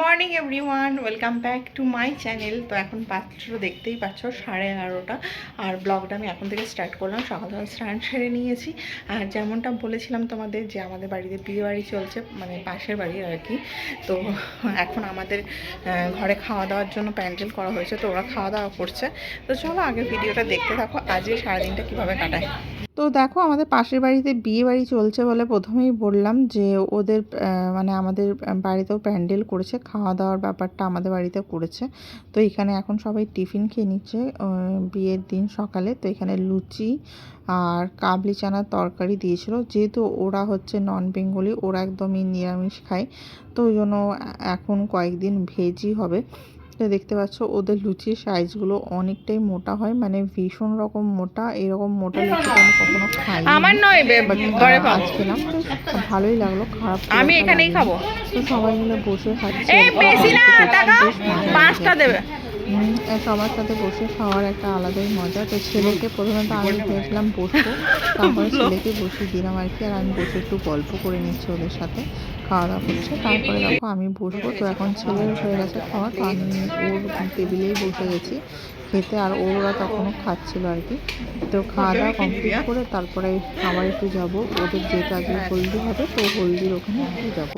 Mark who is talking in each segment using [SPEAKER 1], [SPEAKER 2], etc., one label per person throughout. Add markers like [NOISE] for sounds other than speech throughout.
[SPEAKER 1] Morning everyone, welcome back to my channel. তো এখন পাত্র দেখতেই পাচ্ছ, সাড়ে এগারোটা। আর ব্লগটা আমি এখন থেকে স্টার্ট করলাম, সকাল সকাল স্নান সেরে নিয়েছি। আর যেমনটা বলেছিলাম তোমাদের যে আমাদের বাড়িতে বিয়ে বাড়ি চলছে মানে পাশের বাড়ি আর কি। তো এখন আমাদের ঘরে খাওয়া দাওয়ার জন্য প্যান্ডেল করা হয়েছে, তো ওরা খাওয়া দাওয়া করছে। তো চলো আগে ভিডিওটা দেখতে থাকো, আজকে সারাদিনটা কীভাবে কাটায় তো দেখো আমাদের পাশের বাড়িতে বিয়ে বাড়ি চলছে বলে প্রথমেই বললাম যে ওদের মানে আমাদের বাড়িতেও প্যান্ডেল করেছে খাওয়া দাওয়ার ব্যাপারটা আমাদের বাড়িতে করেছে। তো এখানে এখন সবাই টিফিন খেয়ে নিচ্ছে বিয়ের দিন সকালে। তো এখানে লুচি আর কাবলি চানার তরকারি দিয়েছিল। যেহেতু ওরা হচ্ছে নন বেঙ্গলি ওরা একদমই নিরামিষ খায়। তো ওই জন্য এখন কয়েকদিন ভেজই হবে। তো দেখতে পাচ্ছ ওদের লুচির সাইজগুলো অনেকটাই মোটা হয় মানে ভীষণ রকম মোটা এরকম মোটা লুচি আমি কখনো খাই
[SPEAKER 2] আমার নয় বে- ঘরে
[SPEAKER 1] খেলাম ভালোই লাগল খারাপ
[SPEAKER 2] আমি এখানেই খাব।
[SPEAKER 1] তো সবাই মিলে বসে খাচ্ছি।
[SPEAKER 2] এই বেশি না টাকা
[SPEAKER 1] বেশ।
[SPEAKER 2] পাঁচটা দেবে।
[SPEAKER 1] সবার সাথে বসে খাওয়ার একটা আলাদাই মজা। তো ছেলেকে প্রথমে তো আমি ভেবেছিলাম বসবো, তারপরে ছেলেকে বসিয়ে দিলাম আর কি, আর আমি বসে একটু গল্প করে নিচ্ছি ওদের সাথে খাওয়া দাওয়া করছে। তারপরে দেখো আমি বসবো, তো এখন ছেলের হয়ে গেছে খাওয়া তো আমি ওর টেবিলেই বসে গেছি। খেতে আর ওরা তখনও খাচ্ছিল আর কি। তো খাওয়া দাওয়া কমপ্লিট করে তারপরে আবার একটু যাব, ওদের যে আজকে হলদি হবে, তো হলদির ওখানে একটু যাব।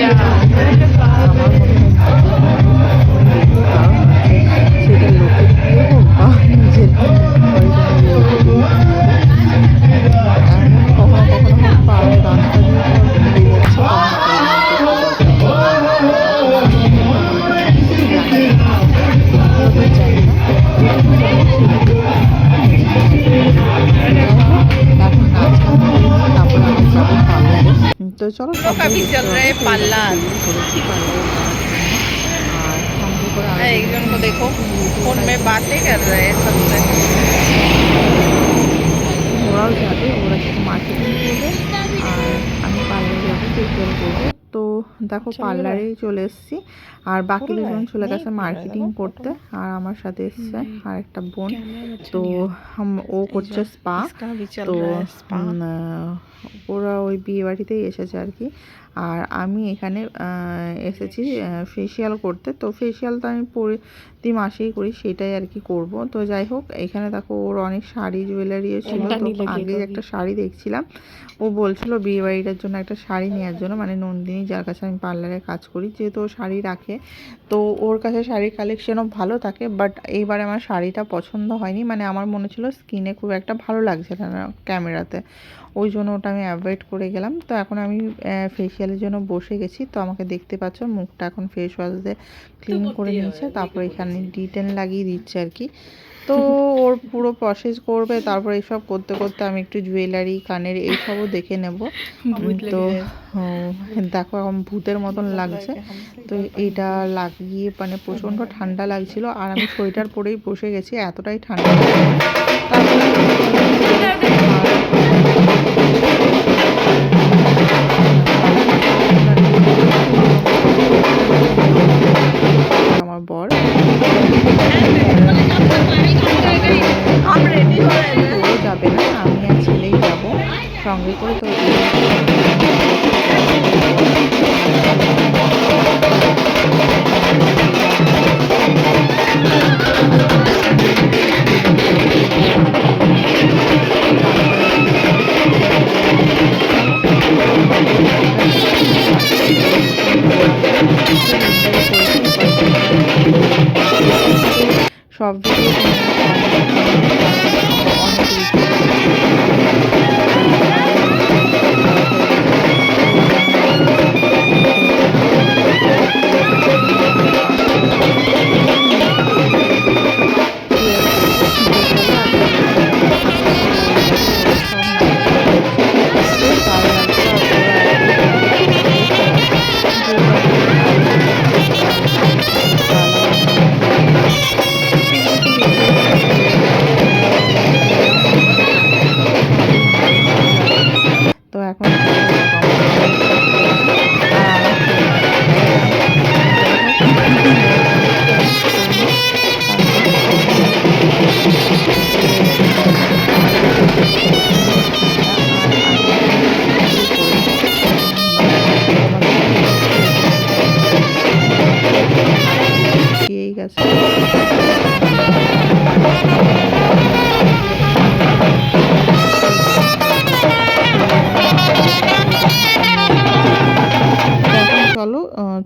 [SPEAKER 1] Yeah. চলো
[SPEAKER 2] का भी चल रहा है पाल्ला।
[SPEAKER 1] আর
[SPEAKER 2] एक जन को देखो फोन में बातें कर रहे हैं सबसे
[SPEAKER 1] ওরাও যাবে ওরা কিছু মার্কেটিং করবে আর আমি পার্লারে যাবো ফেসিয়াল করবো তো দেখো পার্লারে চলে এসেছি। আর বাকি দুজন চলে গেছে মার্কেটিং করতে। আর আমার সাথে এসছে আর একটা বোন। তো ও করছে স্পা তো ওরা ওই বিয়ে বাড়িতেই এসেছে আর কি। আর আমি এখানে এসেছি ফেসিয়াল করতে। তো ফেসিয়াল তো আমি প্রতি মাসেই করি সেটাই আর কি করব। তো যাই হোক এখানে দেখো ওর অনেক শাড়ি জুয়েলারি ছিল। তো আগে একটা শাড়ি দেখছিলাম। ও বলছিল বিয়েবাড়িটার জন্য একটা শাড়ি নেওয়ার জন্য মানে নন্দিনী যার কাছে আমি পার্লারে কাজ করি যেহেতু ও শাড়ি রাখে। তো ওর কাছে শাড়ির কালেকশনও ভালো থাকে বাট এইবারে আমার শাড়িটা পছন্দ হয়নি। মানে আমার মনে ছিল স্কিনে খুব একটা ভালো লাগছে না ক্যামেরাতে ওই জন্য ওটা আমি অ্যাভয়েড করে গেলাম। তো এখন আমি ফেসিয়ালের জন্য বসে গেছি। তো আমাকে দেখতে পাচ্ছ মুখটা এখন ফেস ওয়াশ দিয়ে ক্লিন করে নিচ্ছে তারপর এখানে ডিটেন লাগিয়ে দিচ্ছে আর কি। তো ওর পুরো প্রসেস করবে তারপর এইসব করতে করতে আমি একটু জুয়েলারি কানের এইসবও দেখে নেব। তো দেখো এখন ভূতের মতন লাগছে। তো এটা লাগিয়ে মানে প্রচণ্ড ঠান্ডা লাগছিল আর আমি সোয়েটার পরেই বসে গেছি এতটাই ঠান্ডা তারপরে করে তো সব ভিডিও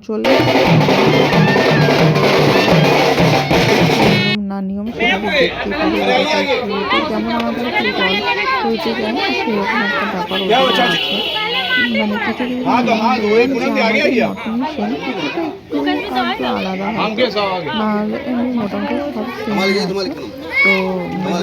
[SPEAKER 1] চলে। না নিয়ম সেভাবে দেখতে পারি যেমন আমাদের হয়েছে যেন সেরকম একটা ব্যাপার আছে। মানে আলাদা মোটামুটি সব তো মানে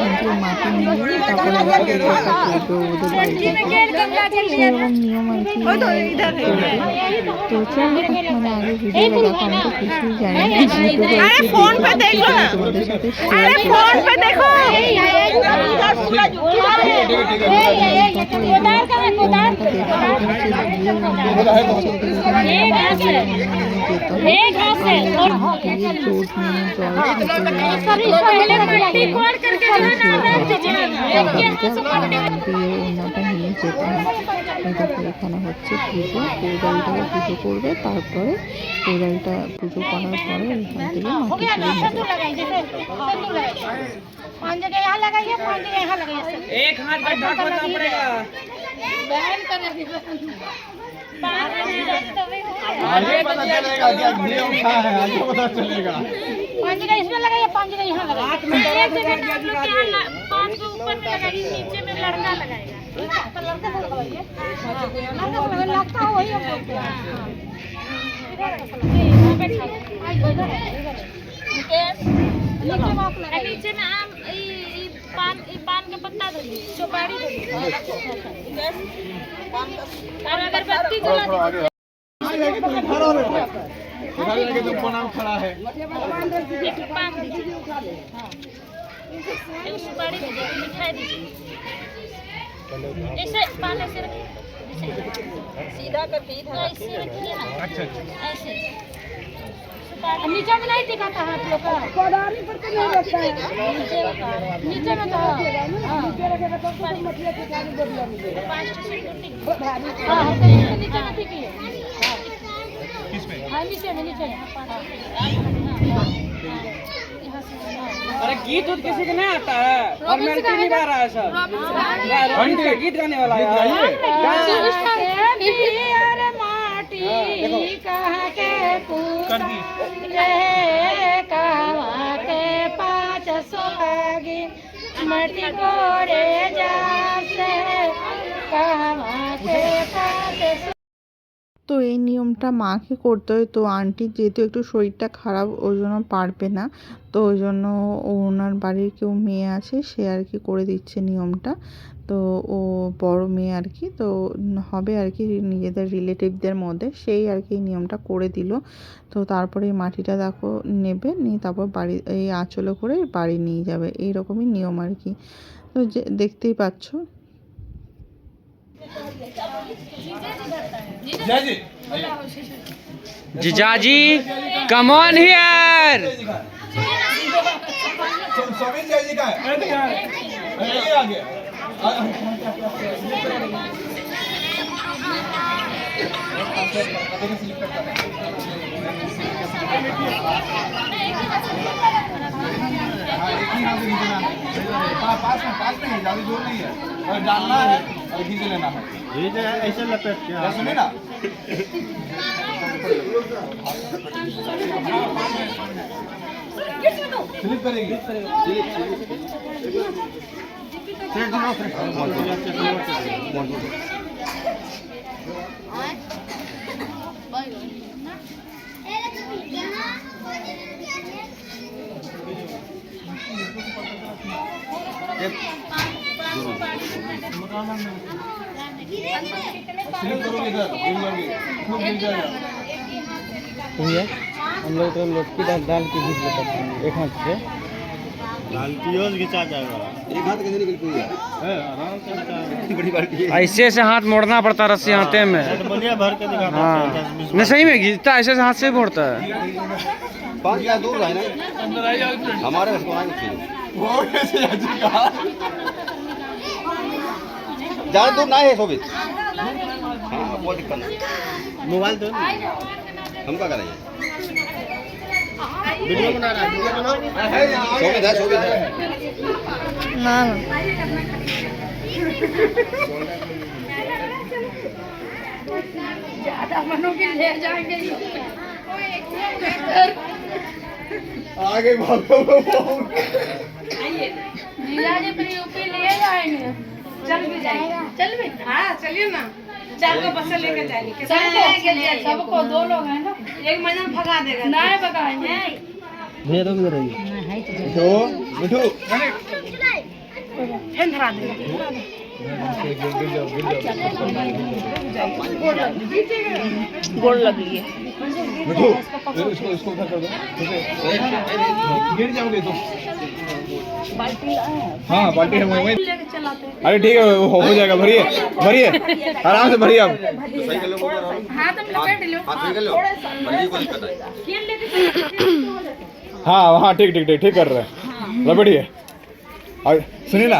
[SPEAKER 1] ওখান থেকে মাটি নিয়ে এনে তারপরে আমাদের এটা করবে ওদের বাড়িতে সেরকম নিয়ম আর কি করবে তো চলো মানে আগে ভিডিওটা দেখো আমি তো কিছুই জানি না ইউটিউবে আর কি
[SPEAKER 2] ফোন পে
[SPEAKER 1] দেখলাম,
[SPEAKER 2] দেখো না।
[SPEAKER 1] তোমাদের সাথে শেয়ার
[SPEAKER 2] আরে
[SPEAKER 1] করছি
[SPEAKER 2] ফোন पे देखो
[SPEAKER 1] এখানে হচ্ছে পুজো কোদালটাকে পুজো করবে তারপরে কোদালটা পুজো করার পরে এখান থেকে মাটি তুলে নেবে
[SPEAKER 3] पाँच जगह यहाँ लगाइए पाँच जगह यहाँ लगाइए
[SPEAKER 2] एक हाथ गड्ढा खोदना पड़ेगा
[SPEAKER 3] बहन कर
[SPEAKER 4] आगे पता चलेगा क्या नियम क्या है आगे पता चलेगा
[SPEAKER 3] पाँच जगह इसमें लगाइए पाँच जगह यहाँ लगाइए एक जगह आप लोग क्या पाँच को ऊपर में लगाइए नीचे में लड़का लगाएगा तो लड़का को लगाइए लड़का लगाइए, लगता हो वही हम हैं हाँ। है। है, है। नीचे में आप लगाइए नीचे में आम पान पान का पत्ता धरी सुपारी हाँ। और अगरबत्ती जला
[SPEAKER 4] दो प्रणाम खड़ा है।
[SPEAKER 3] सुपारी मिठाई दीजिए। ऐसे पाले से
[SPEAKER 2] सीधा करके इधर
[SPEAKER 3] ऐसे रखिए ना।
[SPEAKER 4] अच्छा अच्छा।
[SPEAKER 3] ऐसे। नीचे में नहीं दिखाता हाथ लोग का पर तो नहीं रखता है नीचे नीचे में तो, हाँ। हाँ, नीचे तो नीचे में नीचे में। हाँ, नीचे
[SPEAKER 2] अरे गीत उत किसी को नहीं आता है। फॉर्मेलिटी निभा रहा है सब। घंटे गीत गाने वाला है।
[SPEAKER 3] कहा के
[SPEAKER 1] তো এই নিয়মটা মাকে করতে হয়। তো আন্টি যেহেতু একটু শরীরটা খারাপ, ওই জন্য পারবে না। তো ওই জন্য ওনার বাড়ির কেউ মেয়ে আছে, সে আর কি করে দিচ্ছে নিয়মটা। তো ও বড় মেয়ে আর কি তো হবে আর কি নিজেদের রিলেটিভদের মধ্যে সেই আর কি নিয়মটা করে দিল তো তারপরে এই মাটিটা দেখো নেবে নিয়ে তারপর বাড়ি এই আঁচলে করে বাড়ি নিয়ে যাবে এই রকমই নিয়ম আর কি তো যে দেখতেই পাচ্ছ
[SPEAKER 4] जय जी
[SPEAKER 5] जीजाजी कम ऑन हियर
[SPEAKER 4] स्वामी जय जी का है अरे ये आ गया हाँ, ही है। पास में पास में है ज़्यादा ज़ोर नहीं है और डालना है और लेना है ऐसे लपेट के सुनिए ना स्लिप करेगी
[SPEAKER 2] भैया हम लोग तो लटकी डाल डाल के घीच लेते हैं एक हाथ से
[SPEAKER 5] ऐसे ऐसे हाथ मोड़ना पड़ता रस्सी हाथे में। भर के हाँ। नहीं सही में घिरता ऐसे ऐसे हाथ से मोड़ता है।
[SPEAKER 4] दूर ज़्यादा दूर ना है शोभित। मोबाइल तो हम क्या करेंगे? वीडियो बना रहा है वीडियो बनाओ है सोबित है
[SPEAKER 1] না
[SPEAKER 4] आगे भागो
[SPEAKER 3] जीजा जी तो यूपी ले जाएँगे चल भी जाएगा चल भी हाँ चलिए ना चार को बस लेकर जाएँगे सबको, दो लोग हैं ना? एक महीना में भगा देगा नहीं भगाएंगे
[SPEAKER 2] भैया तो किधर रहिए
[SPEAKER 4] तो मिठू
[SPEAKER 3] फिर धरा देगा गोड़ लग
[SPEAKER 4] मिठू इसको इसको उठा कर दो। गिर जाओगे तो। हाँ बाल्टी है वहीं वहीं।
[SPEAKER 3] लेके चलाते हैं
[SPEAKER 4] अरे ठीक है वो हो हो जाएगा भरिए भरिए। आराम से भरिए आप
[SPEAKER 3] हाँ
[SPEAKER 4] हाँ हाँ ठीक ठीक ठीक ठीक कर रहे हैं। लपेटिए और सुनिए ना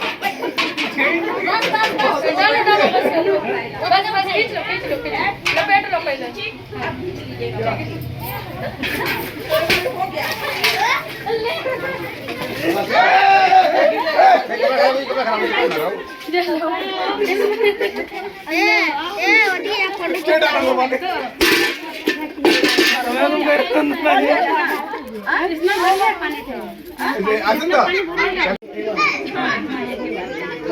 [SPEAKER 3] बस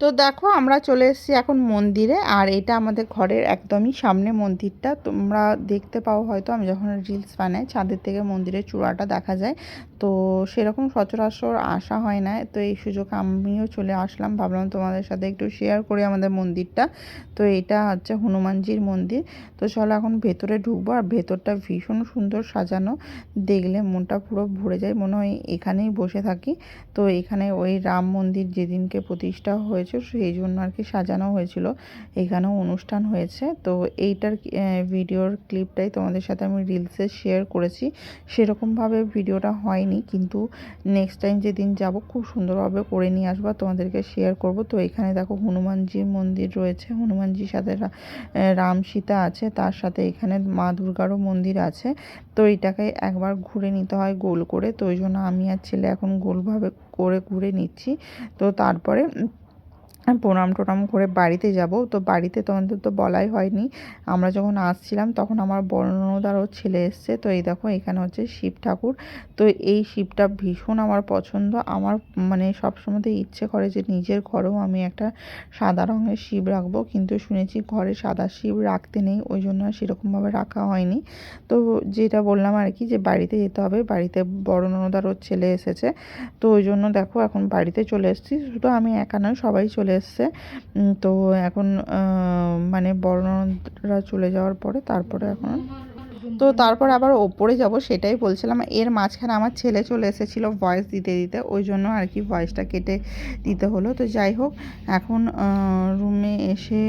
[SPEAKER 1] তো দেখো, আমরা চলে এসেছি এখন মন্দিরে, আর এটা আমাদের ঘরের একদমই সামনে মন্দিরটা। তোমরা দেখতে পাও হয়তো, আমি যখন রিলস বানাই, ছাদের থেকে মন্দিরের চূড়াটা দেখা যায়। তো সেরকম সচরাচর আসা হয় না। তো এই সুযোগ আমিও চলে আসলাম। ভাবলাম তোমাদের সাথে একটু শেয়ার করি আমাদের মন্দিরটা। তো এটা হচ্ছে হনুমানজির মন্দির। তো চলো এখন ভেতরে ঢুকবো, আর ভেতরটা ভীষণ সুন্দর সাজানো। দেখলে মনটা পুরো ভরে যায়, মনে হয় এখানেই বসে থাকি। তো এখানে ওই রাম মন্দির যেদিনকে প্রতিষ্ঠা হয়েছে সেই জন্য আর কি সাজানো হয়েছিল। এখানেও অনুষ্ঠান হয়েছে। তো এইটার ভিডিওর ক্লিপটাই তোমাদের সাথে আমি রিলসে শেয়ার করেছি। সেরকমভাবে ভিডিওটা হয়নি, কিন্তু নেক্সট টাইম যেদিন যাব খুব সুন্দরভাবে করে নিয়ে আসব তোমাদেরকে শেয়ার করব। তো এখানে দেখো হনুমানজির মন্দির রয়েছে। হনুমানজির সাথে রাম সীতা আছে, তার সাথে এখানে মা দুর্গারও মন্দির আছে। তো এটাকে একবার ঘুরে নিতে হয় গোল করে। তো ওই জন্য আমি আর ছেলে এখন গোলভাবে করে ঘুরে নিচ্ছি। তো তারপরে প্রণাম টোনাম করে বাড়িতে যাব। তো বাড়িতে তোমাদের তো বলাই হয়নি। আমরা যখন আসছিলাম তখন আমার বর্ণদারও ছেলে এসছে। তো এই দেখো এখানে হচ্ছে শিব ঠাকুর। তো এই শিবটা ভীষণ আমার পছন্দ। আমার মানে সবসময়তে ইচ্ছে করে যে নিজের ঘরেও আমি একটা সাদা রঙের শিব রাখব। কিন্তু শুনেছি ঘরে সাদা শিব রাখতে নেই। ওই জন্য সেরকমভাবে রাখা হয়নি। তো যেটা বললাম আর কি যে বাড়িতে যেতে হবে। বাড়িতে বড় ননদারও ছেলে এসেছে। তো ওই জন্য দেখো এখন বাড়িতে চলে এসেছি। শুধু আমি একা নয়, সবাই চলে এসছে। তো এখন মানে বড় চলে যাওয়ার পরে তারপরে এখন তো তারপর আবার ওপরে যাব, সেটাই বলছিলাম। এর মাঝখানে আমার ছেলে চলে এসেছিল ভয়েস দিতে দিতে। ওই জন্য আর কি ভয়েসটা কেটে দিতে হলো। তো যাই হোক, এখন রুমে এসে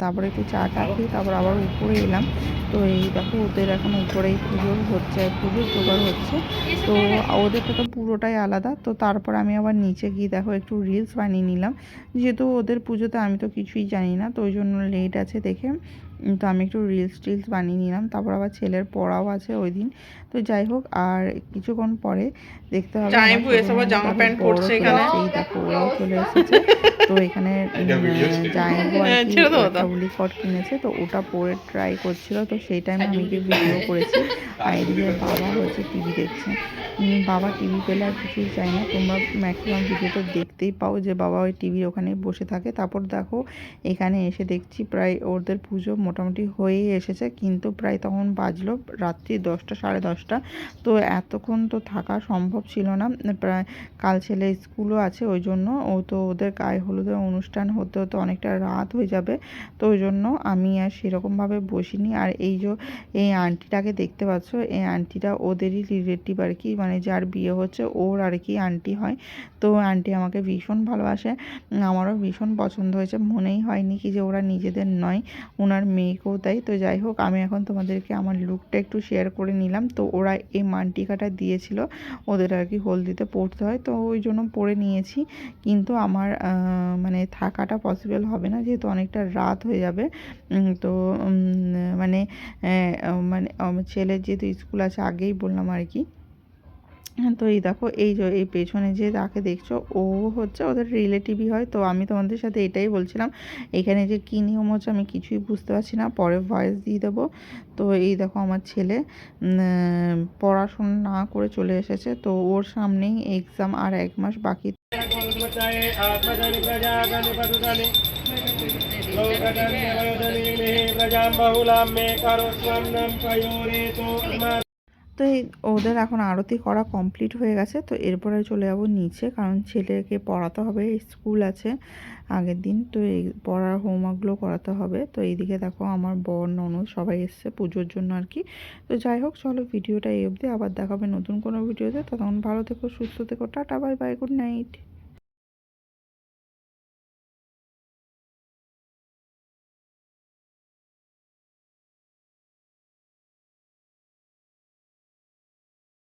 [SPEAKER 1] তারপরে একটু চা টা খেয়ে তারপর আবার উপরে এলাম। তো এই দেখো, ওদের এখন উপরেই পুজোর হচ্ছে পুজোর জোগাড় হচ্ছে। তো ওদেরটা তো পুরোটাই আলাদা। তো তারপর আমি আবার নিচে গিয়ে দেখো, একটু রিলস বানিয়ে নিলাম। যেহেতু ওদের পুজোতে আমি তো কিছুই জানি না, তো ওই জন্য লেট আছে দেখে। তো আমি একটু রিলস টিলস বানিয়ে নিলাম। তারপর আবার ছেলের পড়াও আছে ওই দিন তো যাই হোক আর কিছুক্ষণ পরে দেখতে হবে
[SPEAKER 6] জামা প্যান্ট পরছে
[SPEAKER 1] চলে
[SPEAKER 6] এখানে।
[SPEAKER 1] এসেছে, এই দেখো ওরাও চলে এসেছে। তো এখানে [LAUGHS] জামাইবু আর
[SPEAKER 6] হ্যাঁ,
[SPEAKER 1] কট কিনেছে তো ওটা পরে ট্রাই করছিল। তো সেই টাইমে আমি কি ভিডিও করেছি। আর এদিকে বাবা হচ্ছে টিভি দেখছে। বাবা টিভি পেলে আর কিছুই চাই না। তোমরা ম্যাক্সিমাম ভিডিওতে দেখতেই পাও যে বাবা ওই টিভির ওখানে বসে থাকে। তারপর দেখো এখানে এসে দেখছি প্রায় ওদের পুজো মোটামুটি হয়েই এসেছে। কিন্তু প্রায় তখন বাজলো রাত্রি দশটা সাড়ে দশটা। তো এতক্ষণ তো থাকা সম্ভব ছিল না। প্রায় কাল ছেলে স্কুলও আছে, ওই জন্য ও তো ওদের গায়ে হলুদের অনুষ্ঠান হতে হতে অনেকটা রাত হয়ে যাবে। তো ওই জন্য আমি আর সেরকমভাবে বসিনি। আর এই যে এই আন্টিটাকে দেখতে পাচ্ছ, এই আন্টিটা ওদেরই রিলেটিভ আর কি মানে যার বিয়ে হচ্ছে ওর আর কি আন্টি হয়। তো আন্টি আমাকে ভীষণ ভালোবাসে। আমারও ভীষণ পছন্দ হয়েছে। মনেই হয়নি কি যে ওরা নিজেদের নয় ওনার মেয়েকেও তাই তো যাই হোক, আমি এখন তোমাদেরকে আমার লুকটা একটু শেয়ার করে নিলাম। তো ওরা এই মানটিকাটা দিয়েছিল, ওদের আর কি হলদিতে পড়তে হয়। তো ওই জন্য পরে নিয়েছি, কিন্তু আমার মানে থাকাটা পসিবল হবে না, যেহেতু অনেকটা রাত হয়ে যাবে। তো মানে মানে ছেলের যেহেতু স্কুল আছে, আগেই বললাম আর কি। হ্যাঁ তো এই দেখো, এই যে, এই পেছনে যে তাকে দেখছ, ও হচ্ছে ওদের রিলেটিভই হয়। তো আমি তোমাদের সাথে এটাই বলছিলাম। এখানে যে কী নিয়ম হচ্ছে আমি কিছুই বুঝতে পারছি না। পরে ভয়েস দিয়ে দেবো। তো এই দেখো, আমার ছেলে পড়াশোনা না করে চলে এসেছে। তো ওর সামনেই এক্সাম আর এক মাস বাকি তো এই ওদের এখন আরতি করা কমপ্লিট হয়ে গেছে, তো এরপরে চলে যাব নিচে, কারণ ছেলেকে পড়াতে হবে স্কুল আছে আগের দিন, তো এই পড়ার হোমওয়ার্কগুলো করাতে হবে। তো এইদিকে দেখো আমার বর, ননদ সবাই এসছে পুজোর জন্য আর কি। তো যাই হোক, চলো ভিডিওটা এই অবধি, আবার দেখাবে নতুন কোনো ভিডিওতে তখন ভালো থেকো, সুস্থ থেকো, tata bye bye good night